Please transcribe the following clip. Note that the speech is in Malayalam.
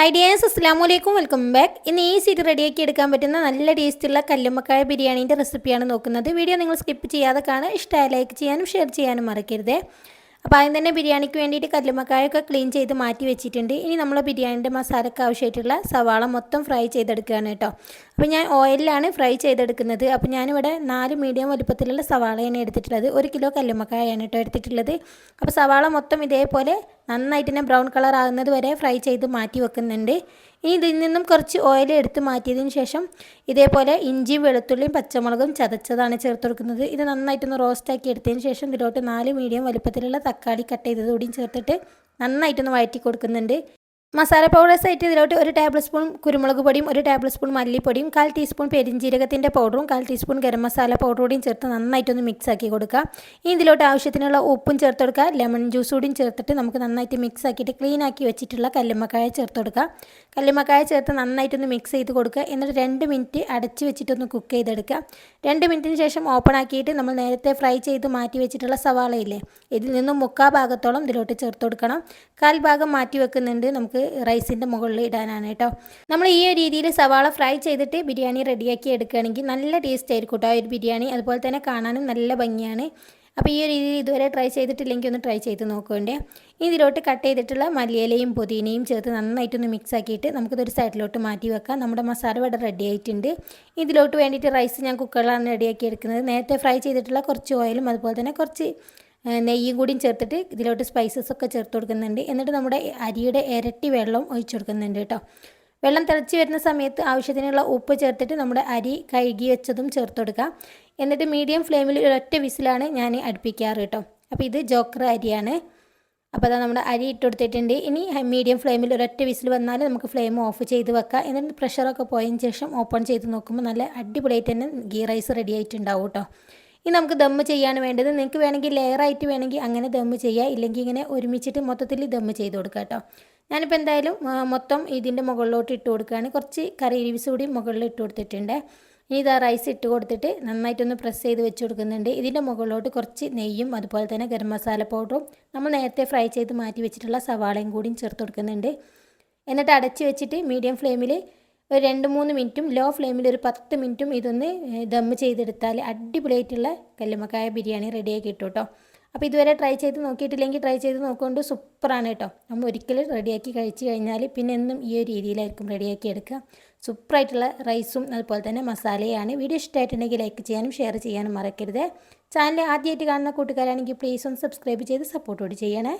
ഹൈ ഡിയേഴ്സ് അസ്സാം വലൈക്കും വെൽക്കം ബാക്ക് ഇന്ന് ഈ സീറ്റ് റെഡിയാക്കി എടുക്കാൻ പറ്റുന്ന നല്ല ടേസ്റ്റുള്ള കല്ലുമ്മക്കായ ബിരിയാണീന്റെ റെസിപ്പിയാണ് നോക്കുന്നത്. വീഡിയോ നിങ്ങൾ സ്കിപ്പ് ചെയ്യാതെ കാണുക. ഇഷ്ടമായ ലൈക്ക് ചെയ്യാനും ഷെയർ ചെയ്യാനും മറക്കരുത്. അപ്പോൾ ആദ്യം തന്നെ ബിരിയാണിക്ക് വേണ്ടിയിട്ട് കല്ലുമ്മക്കായൊക്കെ ക്ലീൻ ചെയ്ത് മാറ്റി വെച്ചിട്ടുണ്ട്. ഇനി നമ്മൾ ബിരിയാണിന്റെ മസാലയ്ക്ക് ആവശ്യമായിട്ടുള്ള സവാള മൊത്തം ഫ്രൈ ചെയ്തെടുക്കുകയാണ് കേട്ടോ. അപ്പോൾ ഞാൻ ഓയിലിലാണ് ഫ്രൈ ചെയ്തെടുക്കുന്നത്. അപ്പോൾ ഞാനിവിടെ നാല് മീഡിയം വലുപ്പത്തിലുള്ള സവാളയാണ് എടുത്തിട്ടുള്ളത്. ഒരു കിലോ കല്ലുമ്മക്കായാണ് കേട്ടോ എടുത്തിട്ടുള്ളത്. അപ്പോൾ സവാള മൊത്തം ഇതേപോലെ നന്നായിട്ട് തന്നെ ബ്രൗൺ കളർ ആകുന്നത് വരെ ഫ്രൈ ചെയ്ത് മാറ്റി വെക്കുന്നുണ്ട്. ഇനി ഇതിൽ നിന്നും കുറച്ച് ഓയിൽ എടുത്ത് മാറ്റിയതിന് ശേഷം ഇതേപോലെ ഇഞ്ചിയും വെളുത്തുള്ളിയും പച്ചമുളകും ചതച്ചതാണ് ചേർത്ത് കൊടുക്കുന്നത്. ഇത് നന്നായിട്ടൊന്ന് റോസ്റ്റാക്കി എടുത്തതിന് ശേഷം ഇതിലോട്ട് നാല് മീഡിയം വലുപ്പത്തിലുള്ള തക്കാളി കട്ട് ചെയ്തത് കൂടിയും ചേർത്തിട്ട് നന്നായിട്ടൊന്ന് വഴറ്റി കൊടുക്കുന്നുണ്ട്. മസാല പൗഡർ സെറ്റ് ഇതിലോട്ട് ഒരു ടേബിൾ സ്പൂൺ കുരുമുളക് പൊടിയും ഒരു ടേബിൾ സ്പൂൺ മല്ലിപ്പൊടിയും കാൽ ടീസ്പൂൺ പെരിഞ്ജീരകത്തിന്റെ പൗഡറും കാൽ ടീസ്പൂൺ ഗരം മസാല പൗഡറും കൂടിയും ചേർത്ത് നന്നായിട്ടൊന്ന് മിക്സ് ആക്കി കൊടുക്കുക. ഇനി ഇതിലോട്ട് ആവശ്യത്തിനുള്ള ഉപ്പും ചേർത്ത് കൊടുക്കുക. ലെമൺ ജ്യൂസ് കൂടിയും ചേർത്തിട്ട് നമുക്ക് നന്നായിട്ട് മിക്സ് ആക്കിയിട്ട് ക്ലീൻ ആക്കി വെച്ചിട്ടുള്ള കല്ലുമ്മക്കായ ചേർത്ത് കൊടുക്കുക. കല്ലുമ്മക്കായ ചേർത്ത് നന്നായിട്ടൊന്ന് മിക്സ് ചെയ്ത് കൊടുക്കുക. എന്നിട്ട് രണ്ട് മിനിറ്റ് അടച്ച് വെച്ചിട്ടൊന്ന് കുക്ക് ചെയ്തെടുക്കുക. രണ്ട് മിനിറ്റിന് ശേഷം ഓപ്പൺ ആക്കിയിട്ട് നമ്മൾ നേരത്തെ ഫ്രൈ ചെയ്ത് മാറ്റി വെച്ചിട്ടുള്ള സവാളയില്ലേ ഇതിൽ നിന്നും മുക്കാ ഭാഗത്തോളം ഇതിലോട്ട് ചേർത്ത് കൊടുക്കണം. കാൽ ഭാഗം മാറ്റി വെക്കുന്നുണ്ട്. നമുക്ക് റൈസിന്റെ മുകളിൽ ഇടാനാണ് കേട്ടോ. നമ്മൾ ഈ ഒരു രീതിയിൽ സവാള ഫ്രൈ ചെയ്തിട്ട് ബിരിയാണി റെഡിയാക്കി എടുക്കുകയാണെങ്കിൽ നല്ല ടേസ്റ്റ് ആയിരിക്കും കേട്ടോ ഒരു ബിരിയാണി. അതുപോലെ തന്നെ കാണാനും നല്ല ഭംഗിയാണ്. അപ്പോൾ ഈ ഒരു രീതിയിൽ ഇതുവരെ ട്രൈ ചെയ്തിട്ടില്ലെങ്കിൽ ഒന്ന് ട്രൈ ചെയ്ത് നോക്കുവേണ്ടേ ഇതിലോട്ട് കട്ട് ചെയ്തിട്ടുള്ള മല്ലിയിലയും പുതിനയും ചേർത്ത് നന്നായിട്ടൊന്ന് മിക്സ് ആക്കിയിട്ട് നമുക്കിതൊരു സൈഡിലോട്ട് മാറ്റി വെക്കാം. നമ്മുടെ മസാല ഇവിടെ റെഡി ആയിട്ടുണ്ട്. ഇതിലോട്ട് വേണ്ടിയിട്ട് റൈസ് ഞാൻ കുക്കറിലാണ് റെഡിയാക്കി എടുക്കുന്നത്. നേരത്തെ ഫ്രൈ ചെയ്തിട്ടുള്ള കുറച്ച് ഓയിലും അതുപോലെ തന്നെ കുറച്ച് നെയ്യും കൂടിയും ചേർത്തിട്ട് ഇതിലോട്ട് സ്പൈസസ് ഒക്കെ ചേർത്ത് കൊടുക്കുന്നുണ്ട്. എന്നിട്ട് നമ്മുടെ അരിയുടെ ഇരട്ടി വെള്ളം ഒഴിച്ചു കൊടുക്കുന്നുണ്ട് കേട്ടോ. വെള്ളം തിളച്ച് വരുന്ന സമയത്ത് ആവശ്യത്തിനുള്ള ഉപ്പ് ചേർത്തിട്ട് നമ്മുടെ അരി കഴുകി വെച്ചതും ചേർത്ത് കൊടുക്കുക എന്നിട്ട് മീഡിയം ഫ്ലെയിമിൽ ഒരൊറ്റ വിസിലാണ് ഞാൻ അടുപ്പിക്കാറ് കേട്ടോ. അപ്പോൾ ഇത് ജോക്കർ അരിയാണ്. അപ്പോൾ അതാ നമ്മുടെ അരി ഇട്ട് കൊടുത്തിട്ടുണ്ട്. ഇനി മീഡിയം ഫ്ലെയിമിൽ ഒരൊറ്റ വിസിൽ വന്നാൽ നമുക്ക് ഫ്ലെയിം ഓഫ് ചെയ്ത് വെക്കാം. എന്നിട്ട് പ്രഷറൊക്കെ പോയതിന് ശേഷം ഓപ്പൺ ചെയ്ത് നോക്കുമ്പോൾ നല്ല അടിപൊളിയായിട്ട് തന്നെ ഗീ റൈസ് റെഡി ആയിട്ടുണ്ടാവും കേട്ടോ. ഇനി നമുക്ക് ദമ്മ് ചെയ്യാണ് വേണ്ടത് നിങ്ങൾക്ക് വേണമെങ്കിൽ ലെയറായിട്ട് വേണമെങ്കിൽ അങ്ങനെ ദമ്മ് ചെയ്യുക ഇല്ലെങ്കിൽ ഇങ്ങനെ ഒരുമിച്ചിട്ട് മൊത്തത്തിൽ ദമ്മ് ചെയ്ത് കൊടുക്കുക കേട്ടോ. ഞാനിപ്പോൾ എന്തായാലും മൊത്തം ഇതിന്റെ മുകളിലോട്ട് ഇട്ട് കൊടുക്കുകയാണ്. കുറച്ച് കറി ലീവ്സ് കൂടി മുകളിൽ ഇട്ട് കൊടുത്തിട്ടുണ്ട്. ഇനി ഇതാ റൈസ് ഇട്ട് കൊടുത്തിട്ട് നന്നായിട്ടൊന്ന് പ്രസ് ചെയ്ത് വെച്ച് കൊടുക്കുന്നുണ്ട്. ഇതിന്റെ മുകളിലോട്ട് കുറച്ച് നെയ്യും അതുപോലെ തന്നെ ഗരം മസാല പൗഡറും നമ്മൾ നേരത്തെ ഫ്രൈ ചെയ്ത് മാറ്റി വെച്ചിട്ടുള്ള സവാളയും കൂടിയും ചേർത്ത് കൊടുക്കുന്നുണ്ട്. എന്നിട്ട് അടച്ച് വെച്ചിട്ട് മീഡിയം ഫ്ലെയിമിൽ ഒരു രണ്ട് മൂന്ന് മിനിറ്റും ലോ ഫ്ലെയിമിൽ ഒരു പത്ത് മിനിറ്റും ഇതൊന്ന് ദം ചെയ്തെടുത്താൽ അടിപൊളിയായിട്ടുള്ള കല്ലുമക്കായ ബിരിയാണി റെഡിയായി കിട്ടും കേട്ടോ അപ്പോൾ ഇതുവരെ ട്രൈ ചെയ്ത് നോക്കിയിട്ടില്ലെങ്കിൽ ട്രൈ ചെയ്ത് നോക്കുകൊണ്ട് സൂപ്പറാണ് കേട്ടോ നമ്മൾ ഒരിക്കലും റെഡിയാക്കി കഴിച്ച് കഴിഞ്ഞാൽ പിന്നെ എന്നും ഈ ഒരു രീതിയിലായിരിക്കും റെഡിയാക്കി എടുക്കുക. സൂപ്പറായിട്ടുള്ള റൈസും അതുപോലെ തന്നെ മസാലയാണ്. വീഡിയോ ഇഷ്ടമായിട്ടുണ്ടെങ്കിൽ ലൈക്ക് ചെയ്യാനും ഷെയർ ചെയ്യാനും മറക്കരുത്. ചാനൽ ആദ്യമായിട്ട് കാണുന്ന കൂട്ടുകാരാണെങ്കിൽ പ്ലീസ് ഒന്ന് സബ്സ്ക്രൈബ് ചെയ്ത് സപ്പോർട്ട് കൂടി ചെയ്യണേ.